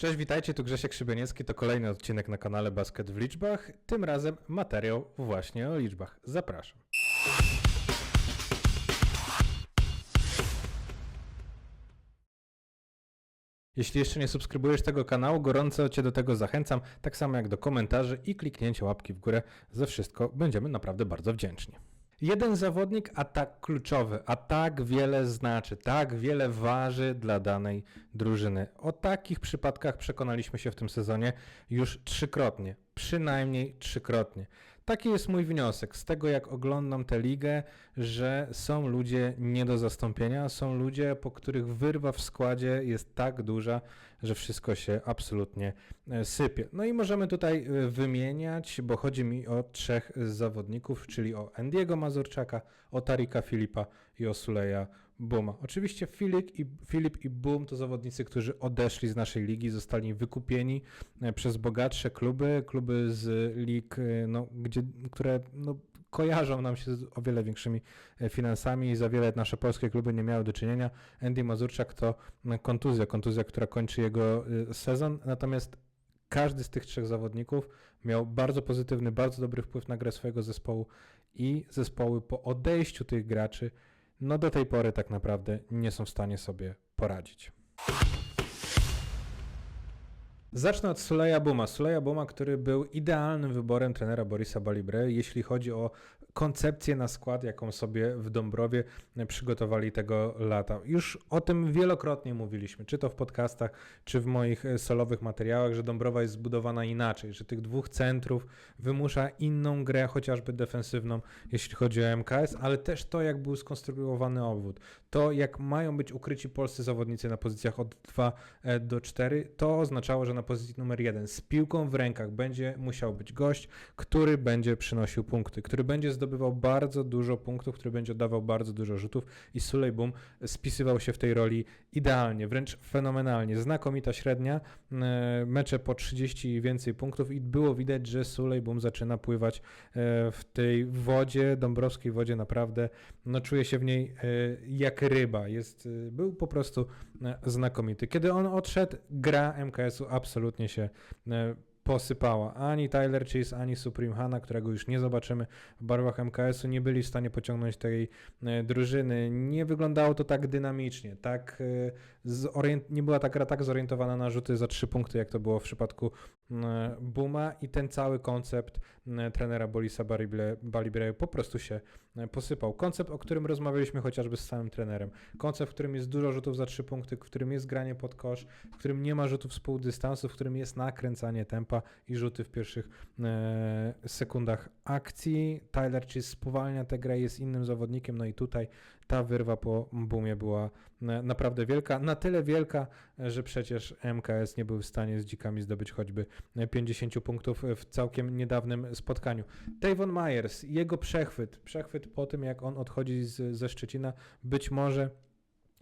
Cześć, witajcie, tu Grzesiek Szybieniecki, to kolejny odcinek na kanale Basket w liczbach, tym razem materiał właśnie o liczbach. Zapraszam. Jeśli jeszcze nie subskrybujesz tego kanału, gorąco Cię do tego zachęcam, tak samo jak do komentarzy i kliknięcia łapki w górę. Za wszystko będziemy naprawdę bardzo wdzięczni. Jeden zawodnik, a tak kluczowy, a tak wiele znaczy, tak wiele waży dla danej drużyny. O takich przypadkach przekonaliśmy się w tym sezonie już trzykrotnie, przynajmniej trzykrotnie. Taki jest mój wniosek z tego, jak oglądam tę ligę, że są ludzie nie do zastąpienia, są ludzie, po których wyrwa w składzie jest tak duża, że wszystko się absolutnie e, sypie. No i możemy tutaj e, wymieniać, bo chodzi mi o trzech zawodników, czyli o Andiego Mazurczaka, o Tarika Filipa i o Suleja Buma. Oczywiście Filip i, Filip i Boom to zawodnicy, którzy odeszli z naszej ligi, zostali wykupieni e, przez bogatsze kluby, kluby z lig, no, gdzie, które no, kojarzą nam się z o wiele większymi finansami i za wiele nasze polskie kluby nie miały do czynienia. Andy Mazurczak to kontuzja, kontuzja, która kończy jego sezon, natomiast każdy z tych trzech zawodników miał bardzo pozytywny, bardzo dobry wpływ na grę swojego zespołu i zespoły po odejściu tych graczy no do tej pory tak naprawdę nie są w stanie sobie poradzić. Zacznę od Suleja Buma. Suleja Buma, który był idealnym wyborem trenera Borisa Balibre, jeśli chodzi o koncepcję na skład, jaką sobie w Dąbrowie przygotowali tego lata. Już o tym wielokrotnie mówiliśmy, czy to w podcastach, czy w moich solowych materiałach, że Dąbrowa jest zbudowana inaczej, że tych dwóch centrów wymusza inną grę, chociażby defensywną, jeśli chodzi o MKS, ale też to, jak był skonstruowany obwód, to jak mają być ukryci polscy zawodnicy na pozycjach od 2 do 4, to oznaczało, że na pozycji numer 1 z piłką w rękach będzie musiał być gość, który będzie przynosił punkty, który będzie zdobywał bardzo dużo punktów, który będzie oddawał bardzo dużo rzutów i Sulej Boom spisywał się w tej roli idealnie, wręcz fenomenalnie. Znakomita średnia, e, mecze po 30 i więcej punktów i było widać, że Sulej Boom zaczyna pływać e, w tej wodzie, dąbrowskiej wodzie naprawdę, no czuje się w niej e, jak ryba. Jest, był po prostu znakomity. Kiedy on odszedł, gra MKS-u absolutnie się posypała. Ani Tyler Chase, ani Supreme Hanna, którego już nie zobaczymy w barwach MKS-u, nie byli w stanie pociągnąć tej e, drużyny. Nie wyglądało to tak dynamicznie, tak e, nie była ta gra tak zorientowana na rzuty za trzy punkty, jak to było w przypadku e, Buma i ten cały koncept trenera Bolisa Balibreju po prostu się posypał. Koncept, o którym rozmawialiśmy chociażby z samym trenerem. Koncept, w którym jest dużo rzutów za trzy punkty, w którym jest granie pod kosz, w którym nie ma rzutów z pół dystansu, w którym jest nakręcanie tempa, i rzuty w pierwszych sekundach akcji. Tyler czy spowalnia tę grę, jest innym zawodnikiem, no i tutaj ta wyrwa po boomie była e, naprawdę wielka. Na tyle wielka, że przecież MKS nie był w stanie z dzikami zdobyć choćby 50 punktów w całkiem niedawnym spotkaniu. Tavon Myers, jego przechwyt, przechwyt po tym jak on odchodzi z, ze Szczecina, być może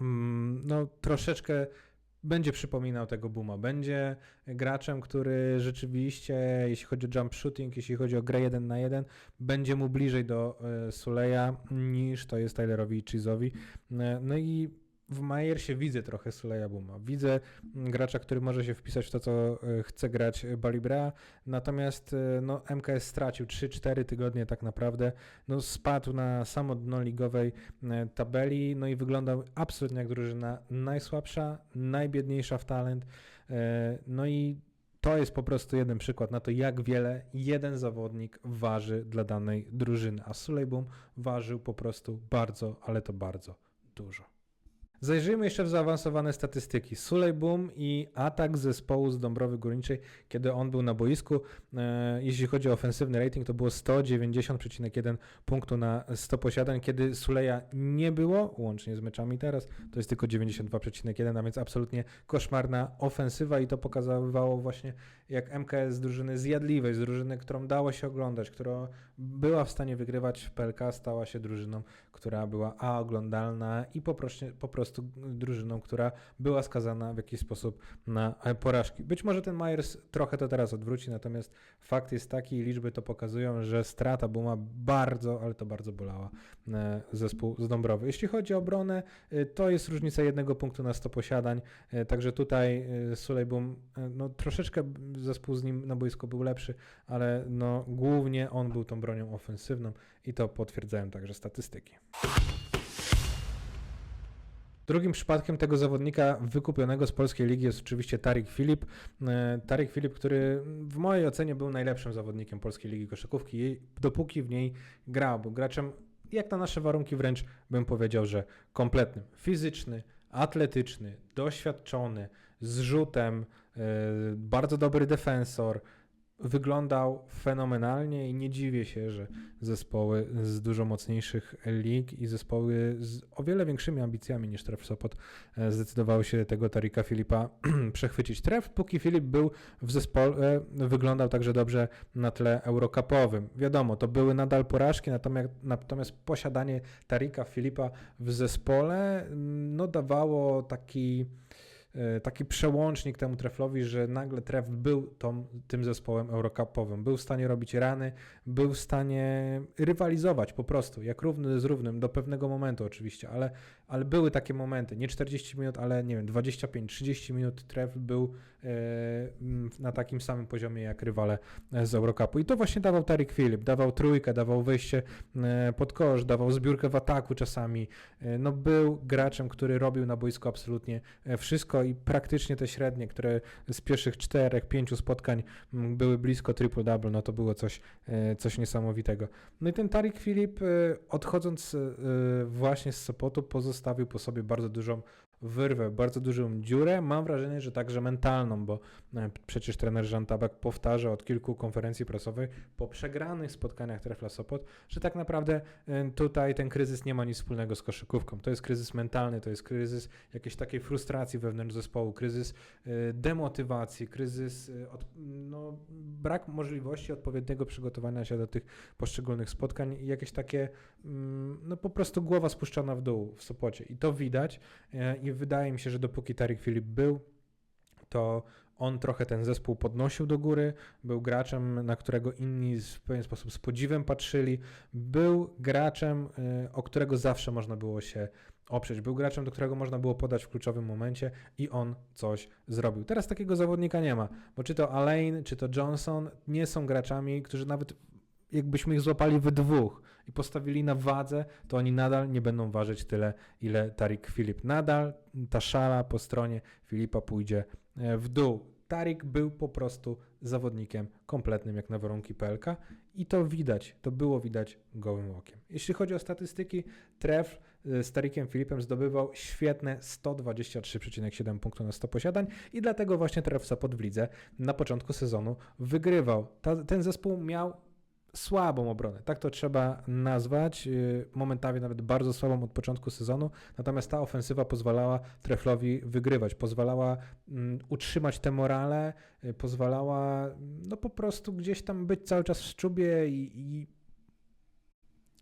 mm, no, troszeczkę będzie przypominał tego Buma. Będzie graczem, który rzeczywiście, jeśli chodzi o jump shooting, jeśli chodzi o grę 1 na 1, będzie mu bliżej do e, Suleja niż to jest Tylerowi i Cheese'owi. E, no i w Majersie widzę trochę Suleja Buma. Widzę gracza, który może się wpisać w to, co e, chce grać Balibrea, natomiast e, no, MKS stracił 3-4 tygodnie tak naprawdę. No, spadł na samo dno ligowej e, tabeli, no i wyglądał absolutnie jak drużyna najsłabsza, najbiedniejsza w talent. No i to jest po prostu jeden przykład na to, jak wiele jeden zawodnik waży dla danej drużyny, a Sulejbum ważył po prostu bardzo, ale to bardzo dużo. Zajrzyjmy jeszcze w zaawansowane statystyki. Sulej Boom i atak zespołu z Dąbrowy Górniczej, kiedy on był na boisku. E, jeśli chodzi o ofensywny rating, to było 190,1 punktu na 100 posiadań. Kiedy Suleja nie było, łącznie z meczami teraz, to jest tylko 92,1, a więc absolutnie koszmarna ofensywa i to pokazywało właśnie jak MKS z drużyny zjadliwej, z drużyny, którą dało się oglądać, która była w stanie wygrywać w PLK, stała się drużyną, która była a oglądalna i po prostu, prostu drużyną, która była skazana w jakiś sposób na porażki. Być może ten Myers trochę to teraz odwróci, natomiast fakt jest taki i liczby to pokazują, że strata Buma bardzo, ale to bardzo bolała e, zespół z Dąbrowy. Jeśli chodzi o obronę, e, to jest różnica jednego punktu na 100 posiadań, e, także tutaj Sulej Bum, e, no troszeczkę zespół z nim na boisku był lepszy, ale no głównie on był tą bronią ofensywną i to potwierdzają także statystyki. Drugim przypadkiem tego zawodnika wykupionego z polskiej ligi jest oczywiście Tarik Filip. E, Tarik Filip, który w mojej ocenie był najlepszym zawodnikiem polskiej ligi koszykówki, dopóki w niej grał. Był graczem, jak na nasze warunki wręcz bym powiedział, że kompletnym. Fizyczny, atletyczny, doświadczony, z rzutem, e, bardzo dobry defensor. Wyglądał fenomenalnie i nie dziwię się, że zespoły z dużo mocniejszych lig i zespoły z o wiele większymi ambicjami niż Tref Sopot e, zdecydowały się tego Tarika Filipa przechwycić. Tref, póki Filip był w zespole, wyglądał także dobrze na tle eurokapowym. Wiadomo, to były nadal porażki, natomiast, natomiast posiadanie Tarika Filipa w zespole mm, no, dawało taki e, taki przełącznik temu Treflowi, że nagle Tref był tą, tym zespołem eurokapowym. Był w stanie robić rany, był w stanie rywalizować po prostu, jak równy z równym, do pewnego momentu oczywiście, ale, ale były takie momenty, nie 40 minut, ale nie wiem, 25-30 minut Tref był e, m, na takim samym poziomie jak rywale z Eurocupu. I to właśnie dawał Tarik Filip, dawał trójkę, dawał wyjście e, pod kosz, dawał zbiórkę w ataku czasami. E, No był graczem, który robił na boisku absolutnie wszystko i praktycznie te średnie, które z pierwszych czterech, pięciu spotkań m, były blisko triple-double, no to było coś, coś niesamowitego. No i ten Tarik Filip, odchodząc właśnie z Sopotu, pozostawił po sobie bardzo dużą wyrwę, bardzo dużą dziurę. Mam wrażenie, że także mentalną, bo e, przecież trener Jean Tabak powtarza od kilku konferencji prasowych po przegranych spotkaniach Trefla Sopot, że tak naprawdę e, tutaj ten kryzys nie ma nic wspólnego z koszykówką. To jest kryzys mentalny, to jest kryzys jakiejś takiej frustracji wewnątrz zespołu, kryzys e, demotywacji, kryzys od, no, brak możliwości odpowiedniego przygotowania się do tych poszczególnych spotkań i jakieś takie mm, no po prostu głowa spuszczona w dół w Sopocie i to widać e, wydaje mi się, że dopóki Tarik Filip był, to on trochę ten zespół podnosił do góry, był graczem, na którego inni w pewien sposób z podziwem patrzyli, był graczem, y, o którego zawsze można było się oprzeć, był graczem, do którego można było podać w kluczowym momencie i on coś zrobił. Teraz takiego zawodnika nie ma, bo czy to Alain, czy to Johnson nie są graczami, którzy nawet jakbyśmy ich złapali we dwóch i postawili na wadze, to oni nadal nie będą ważyć tyle, ile Tarik Filip. Nadal ta szala po stronie Filipa pójdzie e, w dół. Tarik był po prostu zawodnikiem kompletnym jak na warunki PLK i to widać, to było widać gołym okiem. Jeśli chodzi o statystyki, Tref e, z Tarikiem Filipem zdobywał świetne 123,7 punktów na 100 posiadań i dlatego właśnie Tref Sopot w lidze na początku sezonu wygrywał. Ta, ten zespół miał słabą obronę, tak to trzeba nazwać, yy, momentami nawet bardzo słabą od początku sezonu, natomiast ta ofensywa pozwalała Treflowi wygrywać, pozwalała mm, utrzymać te morale, yy, pozwalała no po prostu gdzieś tam być cały czas w szczubie i, i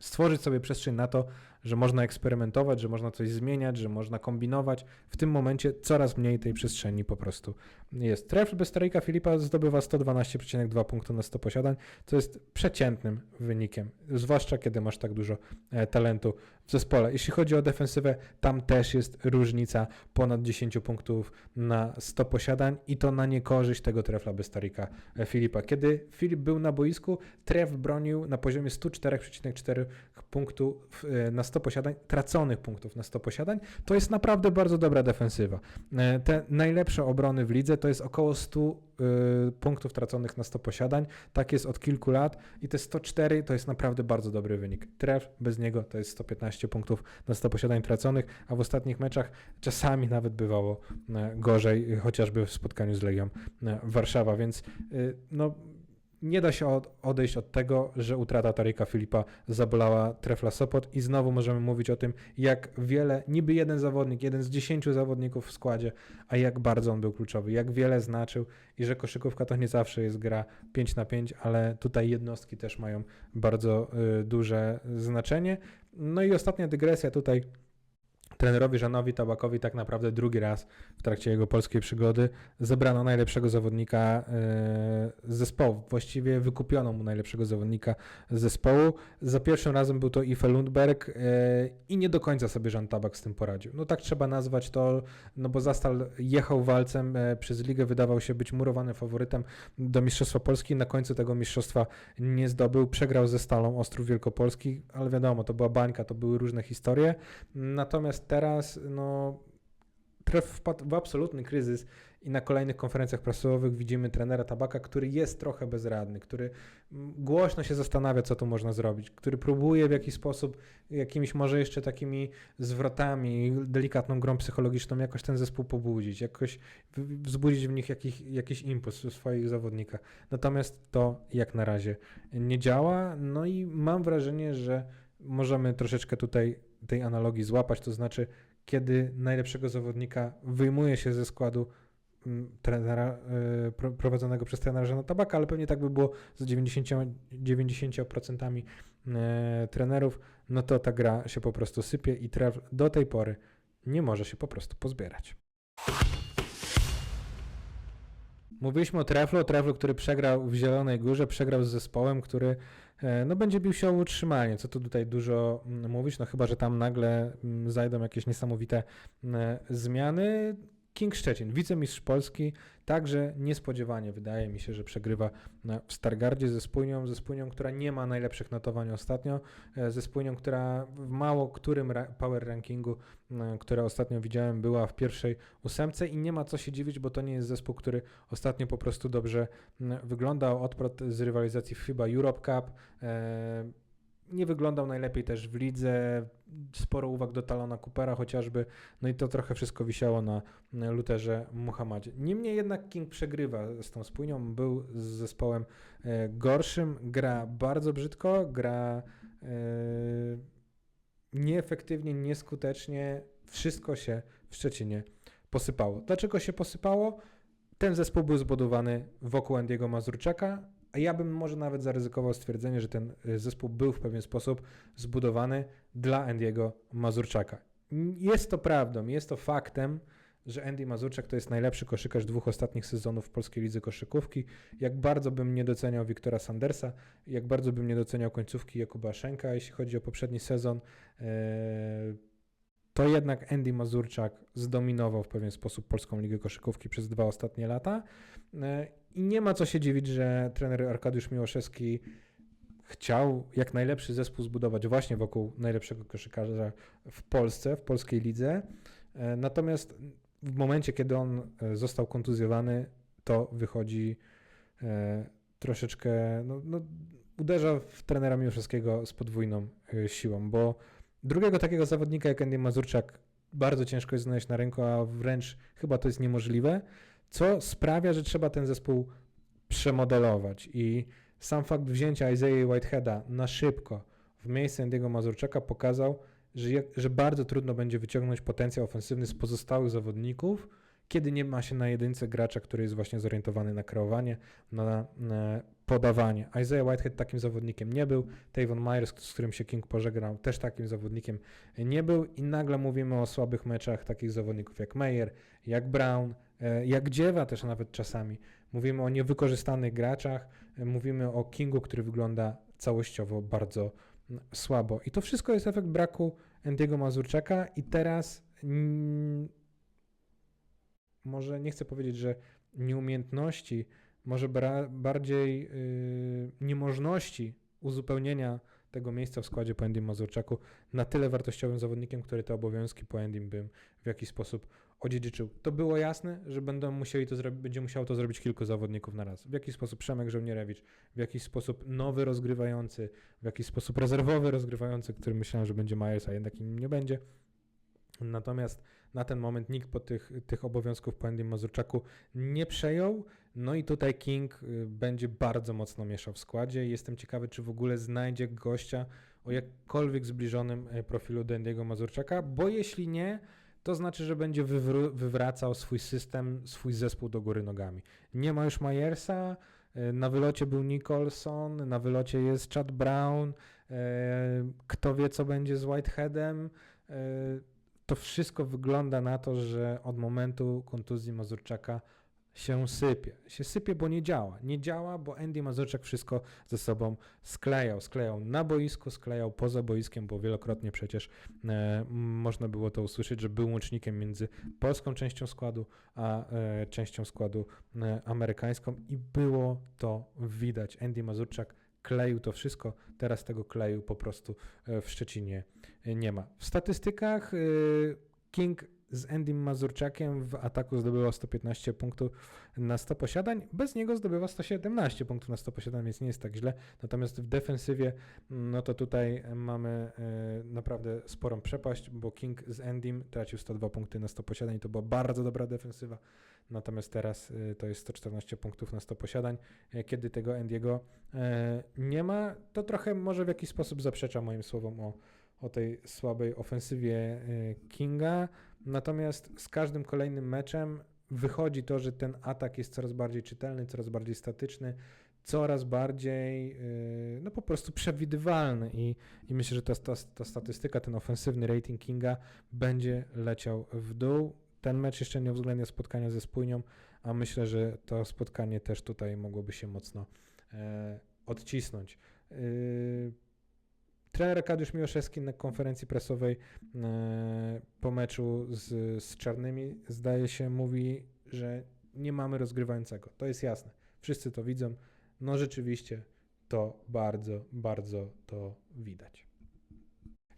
stworzyć sobie przestrzeń na to, że można eksperymentować, że można coś zmieniać, że można kombinować. W tym momencie coraz mniej tej przestrzeni po prostu jest. Trefl bez Tarika Filipa zdobywa 112,2 punktu na 100 posiadań, co jest przeciętnym wynikiem, zwłaszcza kiedy masz tak dużo e, talentu w zespole. Jeśli chodzi o defensywę, tam też jest różnica ponad 10 punktów na 100 posiadań i to na niekorzyść tego trefla bez Tarika e, Filipa. Kiedy Filip był na boisku, tref bronił na poziomie 104,4 punktów e, na 100 posiadań, traconych punktów na 100 posiadań. To jest naprawdę bardzo dobra defensywa. E, Te najlepsze obrony w lidze to jest około 100 y, punktów traconych na 100 posiadań. Tak jest od kilku lat i te 104 to jest naprawdę bardzo dobry wynik. Tref bez niego to jest 115 punktów na 100 posiadań traconych, a w ostatnich meczach czasami nawet bywało e, gorzej, chociażby w spotkaniu z Legią e, Warszawa, więc y, no nie da się od, odejść od tego, że utrata Tarika Filipa zabolała Trefla Sopot i znowu możemy mówić o tym, jak wiele, niby jeden zawodnik, jeden z dziesięciu zawodników w składzie, a jak bardzo on był kluczowy, jak wiele znaczył i że koszykówka to nie zawsze jest gra 5 na 5, ale tutaj jednostki też mają bardzo y, duże znaczenie. No i ostatnia dygresja tutaj trenerowi Żanowi Tabakowi tak naprawdę drugi raz w trakcie jego polskiej przygody zebrano najlepszego zawodnika e, z zespołu. Właściwie wykupiono mu najlepszego zawodnika z zespołu. Za pierwszym razem był to Ife Lundberg e, i nie do końca sobie Żan Tabak z tym poradził. No tak trzeba nazwać to, no bo Zastal jechał walcem e, przez ligę, wydawał się być murowanym faworytem do Mistrzostwa Polski. Na końcu tego mistrzostwa nie zdobył. Przegrał ze Stalą Ostrów Wielkopolski, ale wiadomo, to była bańka, to były różne historie. Natomiast teraz no, tref wpadł w absolutny kryzys i na kolejnych konferencjach prasowych widzimy trenera Tabaka, który jest trochę bezradny, który głośno się zastanawia, co tu można zrobić, który próbuje w jakiś sposób, jakimiś może jeszcze takimi zwrotami, delikatną grą psychologiczną jakoś ten zespół pobudzić, jakoś wzbudzić w nich jakiś, jakiś impuls w swoich zawodnikach. Natomiast to jak na razie nie działa, no i mam wrażenie, że możemy troszeczkę tutaj tej analogii złapać, to znaczy kiedy najlepszego zawodnika wyjmuje się ze składu mm, trenera pro- prowadzonego przez trenera Żana Tabaka, ale pewnie tak by było z 90, 90% y, trenerów, no to ta gra się po prostu sypie i do tej pory nie może się po prostu pozbierać. Mówiliśmy o Treflu, o Treflu, który przegrał w Zielonej Górze, przegrał z zespołem, który e, no, będzie bił się o utrzymanie. Co tu tutaj dużo mm, mówić, no chyba, że tam nagle mm, zajdą jakieś niesamowite e, zmiany. King Szczecin, wicemistrz Polski, także niespodziewanie wydaje mi się, że przegrywa w Stargardzie ze Spójnią, ze Spójnią, która nie ma najlepszych notowań ostatnio, e, ze Spójnią, która w mało którym power rankingu, e, które ostatnio widziałem, była w pierwszej ósemce i nie ma co się dziwić, bo to nie jest zespół, który ostatnio po prostu dobrze wyglądał. Odprot z rywalizacji w FIBA Europe Cup. Nie wyglądał najlepiej też w lidze. Sporo uwag do Talona Coopera chociażby. No i to trochę wszystko wisiało na na Luterze Muhammadzie. Niemniej jednak King przegrywa z tą spójnią. Był z zespołem e, gorszym. Gra bardzo brzydko. Gra e, nieefektywnie, nieskutecznie. Wszystko się w Szczecinie posypało. Dlaczego się posypało? Ten zespół był zbudowany wokół Andiego Mazurczaka, a ja bym może nawet zaryzykował stwierdzenie, że ten y, zespół był w pewien sposób zbudowany dla Andiego Mazurczaka. Jest to prawdą, jest to faktem, że Andy Mazurczak to jest najlepszy koszykarz dwóch ostatnich sezonów w polskiej lidze koszykówki. Jak bardzo bym nie doceniał Wiktora Sandersa, jak bardzo bym nie doceniał końcówki Jakuba Szenka, jeśli chodzi o poprzedni sezon, e, to jednak Andy Mazurczak zdominował w pewien sposób polską ligę koszykówki przez dwa ostatnie lata. I nie ma co się dziwić, że trener Arkadiusz Miłoszewski chciał jak najlepszy zespół zbudować właśnie wokół najlepszego koszykarza w Polsce, w polskiej lidze. E, Natomiast w momencie, kiedy on e, został kontuzjowany, to wychodzi e, troszeczkę, no, no, uderza w trenera Miłoszewskiego z podwójną siłą, bo drugiego takiego zawodnika jak Andy Mazurczak bardzo ciężko jest znaleźć na rynku, a wręcz chyba to jest niemożliwe, co sprawia, że trzeba ten zespół przemodelować i sam fakt wzięcia Isaiah Whiteheada na szybko w miejsce Andy'ego Mazurczaka pokazał, że, że bardzo trudno będzie wyciągnąć potencjał ofensywny z pozostałych zawodników, kiedy nie ma się na jedynce gracza, który jest właśnie zorientowany na kreowanie, na, na podawanie. Isaiah Whitehead takim zawodnikiem nie był, Tavon Myers, z którym się King pożegnał, też takim zawodnikiem nie był i nagle mówimy o słabych meczach takich zawodników jak Meyer, jak Brown, jak Dziewa też nawet czasami. Mówimy o niewykorzystanych graczach, e, mówimy o Kingu, który wygląda całościowo bardzo mm, słabo. I to wszystko jest efekt braku Andiego Mazurczaka i teraz mm, może nie chcę powiedzieć, że nieumiejętności, może bardziej yy, niemożności uzupełnienia tego miejsca w składzie po Andym Mazurczaku na tyle wartościowym zawodnikiem, który te obowiązki po Andym bym w jakiś sposób odziedziczył. To było jasne, że będą musieli to zrobić, będzie musiało to zrobić kilku zawodników na raz. W jakiś sposób Przemek Żołnierewicz, w jakiś sposób nowy rozgrywający, w jakiś sposób rezerwowy rozgrywający, który myślałem, że będzie Myers, a jednak im nie będzie. Natomiast na ten moment nikt po tych, tych obowiązków po Andym Mazurczaku nie przejął. No i tutaj King y, będzie bardzo mocno mieszał w składzie. Jestem ciekawy, czy w ogóle znajdzie gościa o jakkolwiek zbliżonym y, profilu do Mazurczaka, bo jeśli nie, to znaczy, że będzie wywró- wywracał swój system, swój zespół do góry nogami. Nie ma już Myersa, y, na wylocie był Nicholson, na wylocie jest Chad Brown, y, kto wie, co będzie z Whiteheadem. y, to wszystko wygląda na to, że od momentu kontuzji Mazurczaka się sypie. Się sypie, bo nie działa. Nie działa, bo Andy Mazurczak wszystko ze sobą sklejał. Sklejał na boisku, sklejał poza boiskiem, bo wielokrotnie przecież e, można było to usłyszeć, że był łącznikiem między polską częścią składu, a e, częścią składu e, amerykańską i było to widać. Andy Mazurczak kleił to wszystko, teraz tego kleju po prostu e, w Szczecinie e, nie ma. W statystykach e, King z Endym Mazurczakiem w ataku zdobyła 115 punktów na 100 posiadań, bez niego zdobywa 117 punktów na 100 posiadań, więc nie jest tak źle. Natomiast w defensywie, no to tutaj mamy e, naprawdę sporą przepaść, bo King z Endym tracił 102 punkty na 100 posiadań, to była bardzo dobra defensywa. Natomiast teraz e, to jest 114 punktów na 100 posiadań. E, Kiedy tego Endiego nie ma, to trochę może w jakiś sposób zaprzecza moim słowom o, o tej słabej ofensywie Kinga. Natomiast z każdym kolejnym meczem wychodzi to, że ten atak jest coraz bardziej czytelny, coraz bardziej statyczny, coraz bardziej yy, no po prostu przewidywalny i, i myślę, że ta, ta, ta statystyka, ten ofensywny rating Kinga będzie leciał w dół. Ten mecz jeszcze nie uwzględnia spotkania ze Spójnią, a myślę, że to spotkanie też tutaj mogłoby się mocno e, odcisnąć. Yy, Trener Arkadiusz Miłoszewski na konferencji prasowej e, po meczu z, z Czarnymi zdaje się mówi, że nie mamy rozgrywającego. To jest jasne. Wszyscy to widzą. No rzeczywiście to bardzo, bardzo to widać.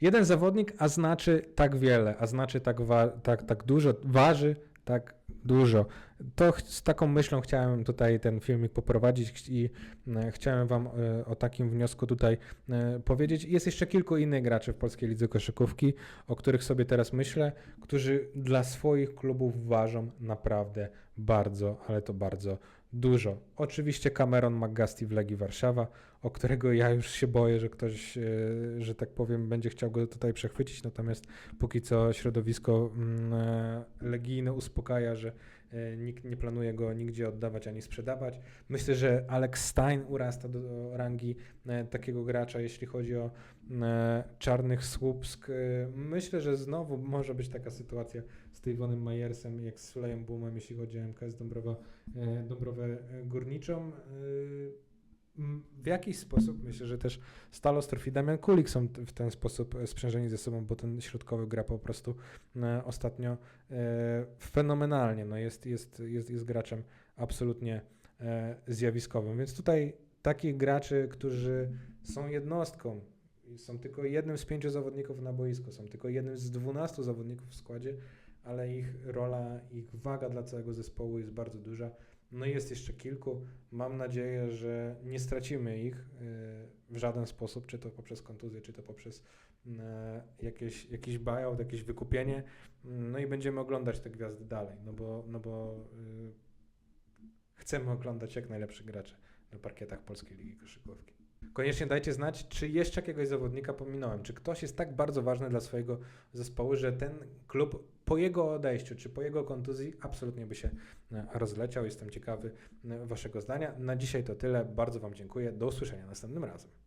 Jeden zawodnik, a znaczy tak wiele, a znaczy tak, tak, tak dużo, waży tak dużo. To z taką myślą chciałem tutaj ten filmik poprowadzić i e, chciałem Wam e, o takim wniosku tutaj e, powiedzieć. Jest jeszcze kilku innych graczy w polskiej lidze koszykówki, o których sobie teraz myślę, którzy dla swoich klubów ważą naprawdę bardzo, ale to bardzo dużo. Oczywiście Cameron McGusty w Legii Warszawa, o którego ja już się boję, że ktoś, e, że tak powiem, będzie chciał go tutaj przechwycić, natomiast póki co środowisko mm, e, legijne uspokaja, że e, nikt nie planuje go nigdzie oddawać ani sprzedawać. Myślę, że Alex Stein urasta do rangi takiego gracza, jeśli chodzi o Czarnych Słupsk. Myślę, że znowu może być taka sytuacja z Tywonem Majersem jak z Sulejem Bumem, jeśli chodzi o MKS Dąbrowa, e, Dąbrowę e, Górniczą. E, W jakiś sposób myślę, że też Stalostrów i Damian Kulik są w ten sposób sprzężeni ze sobą, bo ten środkowy gra po prostu ostatnio fenomenalnie. No jest, jest, jest, jest graczem absolutnie zjawiskowym. Więc tutaj takich graczy, którzy są jednostką, są tylko jednym z pięciu zawodników na boisku, są tylko jednym z dwunastu zawodników w składzie, ale ich rola, ich waga dla całego zespołu jest bardzo duża. No i jest jeszcze kilku. Mam nadzieję, że nie stracimy ich y, w żaden sposób, czy to poprzez kontuzję, czy to poprzez e, jakieś, jakiś buyout, jakieś wykupienie. No i będziemy oglądać te gwiazdy dalej, no bo, no bo y, chcemy oglądać jak najlepszych graczy na parkietach Polskiej Ligi Koszykówki. Koniecznie dajcie znać, czy jeszcze jakiegoś zawodnika pominąłem, czy ktoś jest tak bardzo ważny dla swojego zespołu, że ten klub po jego odejściu, czy po jego kontuzji absolutnie by się e, rozleciał. Jestem ciekawy e, Waszego zdania. Na dzisiaj to tyle. Bardzo Wam dziękuję. Do usłyszenia następnym razem.